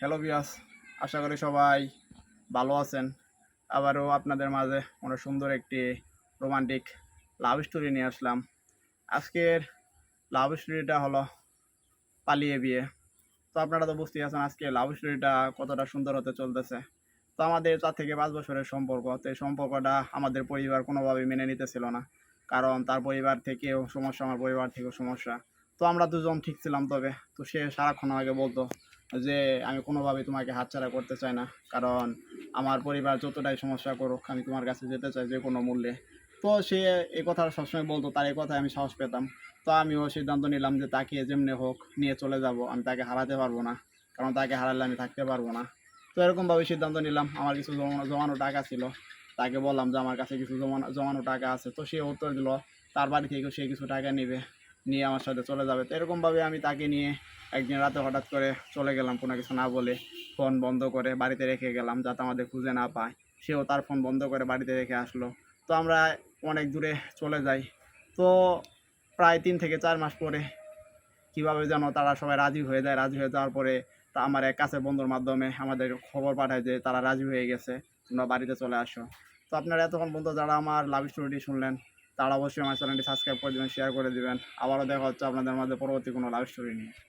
Hello বিয়াস আশা করি সবাই ভালো আছেন। আবারও আপনাদের মাঝে অনেক সুন্দর একটি রোমান্টিক লাভ স্টোরি নিয়ে আসলাম। আজকের লাভ স্টোরিটা হলো পালিয়ে বিয়ে। তো আপনারা তো বুঝতেই আছেন আজকে লাভ স্টোরিটা কতটা সুন্দর হতে চলতেছে। তো আমাদের চার থেকে পাঁচ বছরের সম্পর্ক, তো এই সম্পর্কটা আমাদের পরিবার কোনোভাবে মেনে নিতেছিল না। কারণ তার পরিবার থেকেও সমস্যা, আমার পরিবার থেকেও সমস্যা। তো আমরা দুজন ঠিক ছিলাম তবে। তো সে সারাক্ষণ আগে বলতো যে আমি কোনোভাবে তোমাকে হাতছাড়া করতে চাই না। কারণ আমার পরিবার যতটাই সমস্যা করুক, আমি তোমার কাছে যেতে চাই যে কোনো মূল্যে। তো সে এই কথা সবসময় বলতো, তার এই কথায় আমি সাহস পেতাম। তো আমিও সিদ্ধান্ত নিলাম যে তাকে যেমনি হোক নিয়ে চলে যাব। আমি তাকে হারাতে পারব না, কারণ তাকে হারালে আমি থাকতে পারব না। তো এরকমভাবে সিদ্ধান্ত নিলাম। আমার কিছু জমানো জমানো টাকা ছিল। তাকে বললাম যে আমার কাছে কিছু জমানো জমানো টাকা আছে। তো সে উত্তর দিল, তার বাড়ি থেকে সে কিছু টাকা নেবে। নিয়ে আমার সাথে চলে যাবে। তো এরকমভাবে আমি তাকে নিয়ে একদিন রাতে হঠাৎ করে চলে গেলাম কোনো কিছু না বলে। ফোন বন্ধ করে বাড়িতে রেখে গেলাম যাতে আমাদের খুঁজে না পায়। সেও তার ফোন বন্ধ করে বাড়িতে রেখে আসলো। তো আমরা অনেক দূরে চলে যাই। তো প্রায় তিন থেকে চার মাস পরে কীভাবে যেন তারা সবাই রাজি হয়ে যায়, রাজি হয়ে যাওয়ার পরে তা আমার এক কাছে বন্ধুর মাধ্যমে আমাদের খবর পাঠায় যে তারা রাজি হয়ে গেছে, তোমরা বাড়িতে চলে আসো। তো আপনারা এতক্ষণ বন্ধু যারা আমার লাভ স্টোরিটি শুনলেন তারা অবশ্যই আমার চ্যানেলটি সাবস্ক্রাইব করে দেবেন শেয়ার করে দেবেন। আবারও দেখা হচ্ছে আপনাদের মাঝে পরবর্তী কোনো লাইভ স্টোরি নিয়ে।